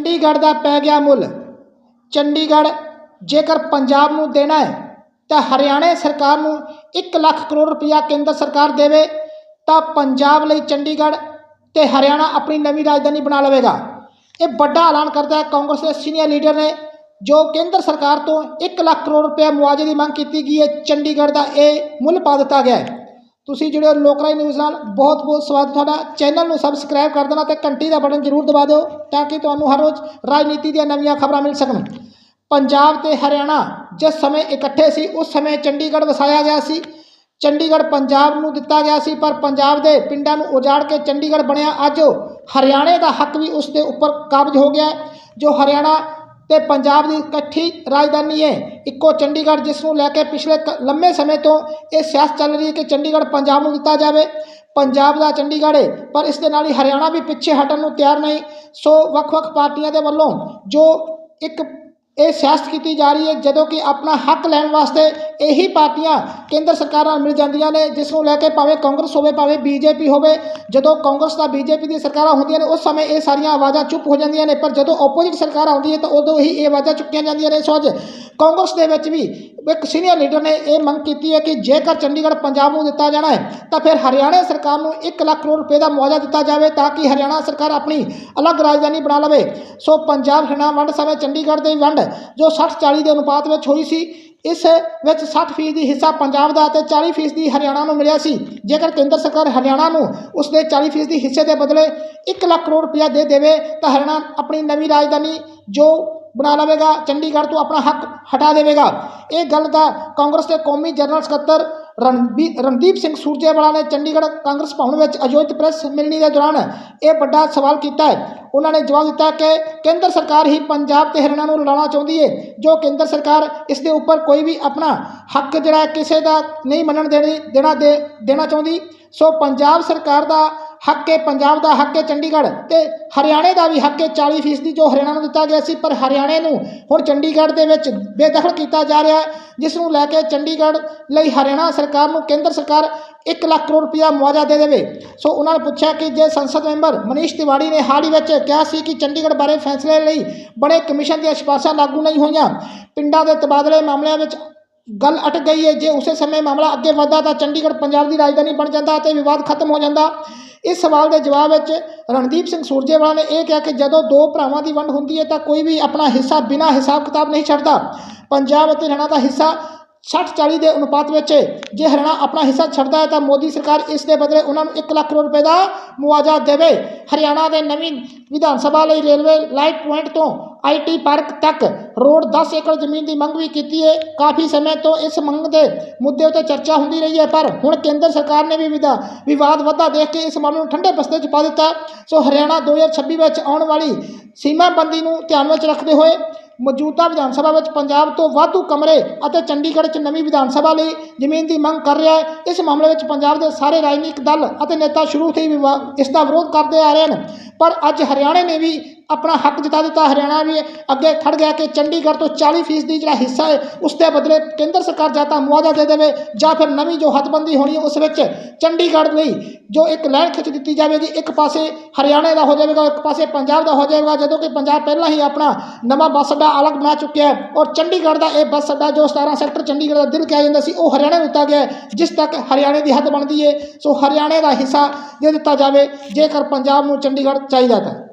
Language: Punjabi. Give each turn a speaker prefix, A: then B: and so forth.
A: ਚੰਡੀਗੜ੍ਹ ਦਾ ਪੈ ਗਿਆ ਮੁੱਲ। ਚੰਡੀਗੜ੍ਹ ਜੇਕਰ ਪੰਜਾਬ ਨੂੰ ਦੇਣਾ ਹੈ, ਤਾਂ ਹਰਿਆਣਾ ਸਰਕਾਰ ਨੂੰ 1 ਲੱਖ ਕਰੋੜ ਰੁਪਇਆ ਕੇਂਦਰ ਸਰਕਾਰ ਦੇਵੇ, ਤਾਂ ਪੰਜਾਬ ਲਈ ਚੰਡੀਗੜ੍ਹ ਤੇ ਹਰਿਆਣਾ ਆਪਣੀ ਨਵੀਂ ਰਾਜਧਾਨੀ ਬਣਾ ਲਵੇਗਾ। ਇਹ ਵੱਡਾ ਐਲਾਨ ਕਰਦਾ ਹੈ ਕਾਂਗਰਸ ਦੇ ਸੀਨੀਅਰ ਲੀਡਰ ਨੇ, ਜੋ ਕੇਂਦਰ ਸਰਕਾਰ ਤੋਂ 1 ਲੱਖ ਕਰੋੜ ਰੁਪਏ ਮੁਆਵਜ਼ੇ ਦੀ ਮੰਗ ਕੀਤੀ ਗਈ ਹੈ ਚੰਡੀਗੜ੍ਹ ਦਾ ਇਹ ਮੁੱਲ ਪਾ ਦਿੱਤਾ ਗਿਆ ਹੈ। ਤੁਸੀਂ ਜਿਹੜੇ ਲੋਕਰਾਈ ਨਿਊਜ਼ ਨਾਲ। ਬਹੁਤ ਬਹੁਤ ਸਵਾਗਤ ਤੁਹਾਡਾ। ਚੈਨਲ ਨੂੰ ਸਬਸਕ੍ਰਾਈਬ ਕਰ ਦੇਣਾ ਤੇ ਘੰਟੀ ਦਾ ਬਟਨ ਜ਼ਰੂਰ ਦਬਾ ਦਿਓ ਤਾਂ ਕਿ ਤੁਹਾਨੂੰ ਹਰ ਰੋਜ਼ ਰਾਜਨੀਤੀ ਦੀਆਂ ਨਵੀਆਂ ਖਬਰਾਂ ਮਿਲ ਸਕਣ। ਪੰਜਾਬ ਤੇ ਹਰਿਆਣਾ ਜਿਸ ਸਮੇਂ ਇਕੱਠੇ ਸੀ, ਉਸ ਸਮੇਂ ਚੰਡੀਗੜ੍ਹ ਵਸਾਇਆ ਗਿਆ ਸੀ। ਚੰਡੀਗੜ੍ਹ ਪੰਜਾਬ ਨੂੰ ਦਿੱਤਾ ਗਿਆ ਸੀ, ਪਰ ਪੰਜਾਬ ਦੇ ਪਿੰਡਾਂ ਨੂੰ ਉਜਾੜ ਕੇ ਚੰਡੀਗੜ੍ਹ ਬਣਿਆ। ਅੱਜ ਹਰਿਆਣੇ ਦਾ ਹੱਕ ਵੀ ਉਸ ਦੇ ਉੱਪਰ ਕਾਬਜ ਹੋ ਗਿਆ ਜੋ ਹਰਿਆਣਾ ਤੇ ਪੰਜਾਬ ਦੀ ਇਕੱਠੀ ਰਾਜਧਾਨੀ ਹੈ। ਇੱਕੋ ਚੰਡੀਗੜ੍ਹ, ਜਿਸ ਨੂੰ ਲੈ ਕੇ ਪਿਛਲੇ ਕ- ਲੰਮੇ ਸਮੇਂ ਤੋਂ ਇਹ ਸਿਆਸਤ ਚੱਲ ਰਹੀ ਹੈ ਕਿ ਚੰਡੀਗੜ੍ਹ ਪੰਜਾਬ ਨੂੰ ਦਿੱਤਾ ਜਾਵੇ। ਪੰਜਾਬ ਦਾ ਚੰਡੀਗੜ੍ਹ ਹੈ, ਪਰ ਇਸ ਦੇ ਨਾਲ ਹੀ ਹਰਿਆਣਾ ਵੀ ਪਿੱਛੇ ਹਟਣ ਨੂੰ ਤਿਆਰ ਨਹੀਂ। ਸੋ ਵੱਖ-ਵੱਖ ਪਾਰਟੀਆਂ ਦੇ ਵੱਲੋਂ ਜੋ ਇੱਕ ਇਹ ਸਿਆਸਤ ਕੀਤੀ ਜਾ ਰਹੀ ਹੈ, ਜਦੋਂ ਕਿ ਆਪਣਾ ਹੱਕ ਲੈਣ ਵਾਸਤੇ ਇਹੀ ਪਾਰਟੀਆਂ ਕੇਂਦਰ ਸਰਕਾਰ ਨਾਲ ਮਿਲ ਜਾਂਦੀਆਂ ਨੇ, ਜਿਸ ਨੂੰ ਲੈ ਕੇ ਭਾਵੇਂ ਕਾਂਗਰਸ ਹੋਵੇ, ਭਾਵੇਂ ਬੀਜੇਪੀ ਹੋਵੇ, ਜਦੋਂ ਕਾਂਗਰਸ ਦਾ ਬੀਜੇਪੀ ਦੀ ਸਰਕਾਰਾਂ ਹੁੰਦੀਆਂ ਨੇ, ਉਸ ਸਮੇਂ ਇਹ ਸਾਰੀਆਂ ਆਵਾਜ਼ਾਂ ਚੁੱਪ ਹੋ ਜਾਂਦੀਆਂ ਨੇ, ਪਰ ਜਦੋਂ ਆਪੋਜ਼ਿਟ ਸਰਕਾਰ ਆਉਂਦੀ ਹੈ, ਤਾਂ ਉਦੋਂ ਹੀ ਇਹ ਆਵਾਜ਼ਾਂ ਚੁੱਕੀਆਂ ਜਾਂਦੀਆਂ ਨੇ। ਸੋ ਅੱਜ ਕਾਂਗਰਸ ਦੇ ਵਿੱਚ ਵੀ ਇੱਕ ਸੀਨੀਅਰ ਲੀਡਰ ਨੇ ਇਹ ਮੰਗ ਕੀਤੀ ਹੈ ਕਿ ਜੇਕਰ ਚੰਡੀਗੜ੍ਹ, ਪੰਜਾਬ ਨੂੰ ਦਿੱਤਾ ਜਾਣਾ ਹੈ, ਤਾਂ ਫਿਰ ਹਰਿਆਣਾ ਸਰਕਾਰ ਨੂੰ 1 ਲੱਖ ਕਰੋੜ ਰੁਪਏ ਦਾ ਮੁਆਵਜ਼ਾ ਦਿੱਤਾ ਜਾਵੇ, ਤਾਂ ਕਿ ਹਰਿਆਣਾ ਸਰਕਾਰ ਆਪਣੀ ਅਲੱਗ ਰਾਜਧਾਨੀ ਬਣਾ ਲਵੇ। ਸੋ ਪੰਜਾਬ ਹਰਿਆਣਾ ਵੰਡ ਸਮੇਂ ਚੰਡੀਗੜ੍ਹ ਦੀ ਵੰਡ ਜੋ 60 40 ਦੇ ਅਨੁਪਾਤ ਵਿੱਚ ਹੋਈ ਸੀ, ਇਸ ਵਿੱਚ 60 ਫੀਸਦੀ ਹਿੱਸਾ ਪੰਜਾਬ ਦਾ ਅਤੇ 40 ਫੀਸਦੀ ਹਰਿਆਣਾ ਨੂੰ ਮਿਲਿਆ ਸੀ। ਜੇਕਰ ਕੇਂਦਰ ਸਰਕਾਰ ਹਰਿਆਣਾ ਨੂੰ ਉਸ ਦੇ 40 ਫੀਸਦੀ ਹਿੱਸੇ ਦੇ ਬਦਲੇ 1 ਲੱਖ ਕਰੋੜ ਰੁਪਇਆ ਦੇ ਦੇਵੇ, ਤਾਂ ਹਰਿਆਣਾ ਆਪਣੀ ਨਵੀਂ ਰਾਜਧਾਨੀ ਜੋ ਬਣਾ ਲਵੇਗਾ, ਚੰਡੀਗੜ੍ਹ ਤੋਂ ਆਪਣਾ ਹੱਕ ਹਟਾ ਦੇਵੇਗਾ। ਇਹ ਗੱਲ ਦਾ ਕਾਂਗਰਸ ਦੇ ਕੌਮੀ ਜਨਰਲ ਸਕੱਤਰ ਰਣਦੀਪ ਸਿੰਘ ਸੂਰਜੇਵਾਲਾ ਨੇ ਚੰਡੀਗੜ੍ਹ ਕਾਂਗਰਸ ਭਵਨ ਵਿੱਚ ਆਯੋਜਿਤ ਪ੍ਰੈਸ ਮਿਲਣੀ ਦੇ ਦੌਰਾਨ ਇਹ ਵੱਡਾ ਸਵਾਲ ਕੀਤਾ ਹੈ। ਉਹਨਾਂ ਨੇ ਜਵਾਬ ਦਿੱਤਾ ਕਿ ਕੇਂਦਰ ਸਰਕਾਰ ਹੀ ਪੰਜਾਬ ਤੇ ਹਰਿਆਣਾ ਨੂੰ ਲੜਾਉਣਾ ਚਾਹੁੰਦੀ ਹੈ ਜੋ ਕੇਂਦਰ ਸਰਕਾਰ ਇਸ ਦੇ ਉੱਪਰ ਕੋਈ ਵੀ ਆਪਣਾ ਹੱਕ ਜਿਹੜਾ ਕਿਸੇ ਦਾ ਨਹੀਂ ਮੰਨਣ ਦੇਣੀ, ਦੇਣਾ ਦੇ, ਦੇਣਾ ਚਾਹੁੰਦੀ। ਸੋ ਪੰਜਾਬ ਸਰਕਾਰ ਦਾ ਹੱਕ ਹੈ ਪੰਜਾਬ ਦਾ, ਹੱਕ ਹੈ ਚੰਡੀਗੜ੍ਹ ਤੇ ਹਰਿਆਣੇ ਦਾ ਵੀ ਹੱਕ ਹੈ 40 ਫੀਸਦੀ ਜੋ ਹਰਿਆਣਾ ਨੂੰ ਦਿੱਤਾ ਗਿਆ ਸੀ, ਪਰ ਹਰਿਆਣੇ ਨੂੰ ਹੁਣ ਚੰਡੀਗੜ੍ਹ ਦੇ ਵਿੱਚ ਬੇਦਖਲ ਕੀਤਾ ਜਾ ਰਿਹਾ ਹੈ ਜਿਸ ਨੂੰ ਲੈ ਕੇ ਚੰਡੀਗੜ੍ਹ ਲਈ ਹਰਿਆਣਾ ਸਰਕਾਰ ਨੂੰ ਕੇਂਦਰ ਸਰਕਾਰ 1 ਲੱਖ ਕਰੋੜ ਰੁਪਇਆ ਮੁਆਵਜ਼ਾ ਦੇ ਦੇਵੇ। ਸੋ ਉਹਨਾਂ ਨੇ ਪੁੱਛਿਆ ਕਿ ਜੇ ਸੰਸਦ ਮੈਂਬਰ ਮਨੀਸ਼ ਤਿਵਾੜੀ ਨੇ ਹਾਲ ਹੀ ਵਿੱਚ ਕਿਹਾ ਸੀ ਕਿ ਚੰਡੀਗੜ੍ਹ ਬਾਰੇ ਫੈਸਲੇ ਲਈ ਬੜੇ ਕਮਿਸ਼ਨ ਦੀਆਂ ਸਿਫਾਰਸ਼ਾਂ ਲਾਗੂ ਨਹੀਂ ਹੋਈਆਂ, ਪਿੰਡਾਂ ਦੇ ਤਬਾਦਲੇ ਮਾਮਲਿਆਂ ਵਿੱਚ ਗੱਲ ਅਟਕ ਗਈ ਹੈ, ਜੇ ਉਸੇ ਸਮੇਂ ਮਾਮਲਾ ਅੱਗੇ ਵਧਦਾ ਤਾਂ ਚੰਡੀਗੜ੍ਹ ਪੰਜਾਬ ਦੀ ਰਾਜਧਾਨੀ ਬਣ ਜਾਂਦਾ ਅਤੇ ਵਿਵਾਦ ਖਤਮ ਹੋ ਜਾਂਦਾ। ਇਸ ਸਵਾਲ ਦੇ ਜਵਾਬ ਵਿੱਚ ਰਣਦੀਪ ਸਿੰਘ ਸੂਰਜੇਵਾਲਾ ਨੇ ਇਹ ਕਿਹਾ ਕਿ ਜਦੋਂ ਦੋ ਭਰਾਵਾਂ ਦੀ ਵੰਡ ਹੁੰਦੀ ਹੈ ਤਾਂ ਕੋਈ ਵੀ ਆਪਣਾ ਹਿੱਸਾ ਬਿਨਾਂ ਹਿਸਾਬ ਕਿਤਾਬ ਨਹੀਂ ਛੱਡਦਾ ਪੰਜਾਬ ਅਤੇ ਹਰਿਆਣਾ ਦਾ ਹਿੱਸਾ 60 40 ਦੇ ਅਨੁਪਾਤ ਵਿੱਚ ਹੈ। ਜੇ ਹਰਿਆਣਾ ਆਪਣਾ ਹਿੱਸਾ ਛੱਡਦਾ ਹੈ ਤਾਂ ਮੋਦੀ ਸਰਕਾਰ ਇਸ ਦੇ ਬਦਲੇ ਉਹਨਾਂ ਨੂੰ 1 ਲੱਖ ਕਰੋੜ ਰੁਪਏ ਦਾ ਮੁਆਵਜ਼ਾ ਦੇਵੇ ਹਰਿਆਣਾ ਦੇ ਨਵੀਂ ਵਿਧਾਨ ਸਭਾ ਲਈ ਰੇਲਵੇ ਲਾਈਟ ਪੁਆਇੰਟ ਤੋਂ ਆਈਟੀ ਪਾਰਕ ਤੱਕ ਰੋਡ 10 ਏਕੜ ਜ਼ਮੀਨ ਦੀ ਮੰਗ ਵੀ ਕੀਤੀ ਹੈ ਕਾਫੀ ਸਮੇਂ ਤੋਂ ਇਸ ਮੰਗ ਦੇ ਮੁੱਦੇ ਉੱਤੇ ਚਰਚਾ ਹੁੰਦੀ ਰਹੀ ਹੈ ਪਰ ਹੁਣ ਕੇਂਦਰ ਸਰਕਾਰ ਨੇ ਵੀ ਵਿਦਾ ਵਿਵਾਦ ਵਧਦਾ ਦੇਖ ਕੇ ਇਸ ਮਾਮਲੇ ਨੂੰ ਠੰਡੇ ਬਸਤੇ 'ਚ ਪਾ ਦਿੱਤਾ। ਸੋ ਹਰਿਆਣਾ 2026 ਵਿੱਚ ਆਉਣ ਵਾਲੀ ਸੀਮਾਬੰਦੀ ਨੂੰ ਧਿਆਨ ਵਿੱਚ ਰੱਖਦੇ ਹੋਏ ਮੌਜੂਦਾ ਵਿਧਾਨ ਸਭਾ ਵਿੱਚ ਪੰਜਾਬ ਤੋਂ ਵਾਧੂ ਕਮਰੇ ਅਤੇ ਚੰਡੀਗੜ੍ਹ 'ਚ ਨਵੀਂ ਵਿਧਾਨ ਸਭਾ ਲਈ ਜ਼ਮੀਨ ਦੀ ਮੰਗ ਕਰ ਰਿਹਾ ਹੈ ਇਸ ਮਾਮਲੇ ਵਿੱਚ ਪੰਜਾਬ ਦੇ ਸਾਰੇ ਰਾਜਨੀਤਿਕ ਦਲ ਅਤੇ ਨੇਤਾ ਸ਼ੁਰੂ ਤੋਂ ਹੀ ਵਿਵਾ- ਇਸ ਦਾ ਵਿਰੋਧ ਕਰਦੇ ਆ ਰਹੇ ਹਨ। ਪਰ ਅੱਜ ਹਰਿਆਣੇ ਨੇ ਵੀ ਆਪਣਾ ਹੱਕ ਜਤਾ ਦਿੱਤਾ, ਹਰਿਆਣਾ ਵੀ ਅੱਗੇ ਖੜ ਗਿਆ ਕਿ ਚੰਡੀਗੜ੍ਹ ਤੋਂ 40 ਫੀਸਦੀ ਜਿਹੜਾ ਹਿੱਸਾ ਹੈ ਉਸ ਦੇ ਬਦਲੇ ਕੇਂਦਰ ਸਰਕਾਰ ਜਾਂ ਤਾਂ ਮੁਆਵਜ਼ਾ ਦੇ ਦੇਵੇ ਜਾਂ ਫਿਰ ਨਵੀਂ ਜੋ ਹੱਦਬੰਦੀ ਹੋਣੀ ਹੈ, ਉਸ ਵਿੱਚ ਚੰਡੀਗੜ੍ਹ ਲਈ ਜੋ ਇੱਕ ਲਾਈਨ ਖਿੱਚ ਦਿੱਤੀ ਜਾਵੇਗੀ, ਇੱਕ ਪਾਸੇ ਹਰਿਆਣੇ ਦਾ ਹੋ ਜਾਵੇਗਾ, ਇੱਕ ਪਾਸੇ ਪੰਜਾਬ ਦਾ ਹੋ ਜਾਵੇਗਾ, ਜਦੋਂ ਕਿ ਪੰਜਾਬ ਪਹਿਲਾਂ ਹੀ ਆਪਣਾ ਨਵਾਂ ਬੱਸ ਅੱਡਾ ਅਲੱਗ ਬਣਾ ਚੁੱਕਿਆ ਹੈ ਔਰ ਚੰਡੀਗੜ੍ਹ ਦਾ ਇਹ ਬੱਸ ਅੱਡਾ ਜੋ 17 ਸੈਕਟਰ ਚੰਡੀਗੜ੍ਹ ਦਾ ਦਿਲ ਕਿਹਾ ਜਾਂਦਾ ਸੀ, ਉਹ ਹਰਿਆਣੇ ਨੂੰ ਦਿੱਤਾ ਗਿਆ ਜਿਸ ਤੱਕ ਹਰਿਆਣੇ ਦੀ ਹੱਦ ਬਣਦੀ ਹੈ। ਸੋ ਹਰਿਆਣੇ ਦਾ ਹਿੱਸਾ ਦੇ ਦਿੱਤਾ ਜਾਵੇ, ਜੇਕਰ ਪੰਜਾਬ ਨੂੰ ਚੰਡੀਗੜ੍ਹ ਚਾਹੀਦਾ ਤਾਂ।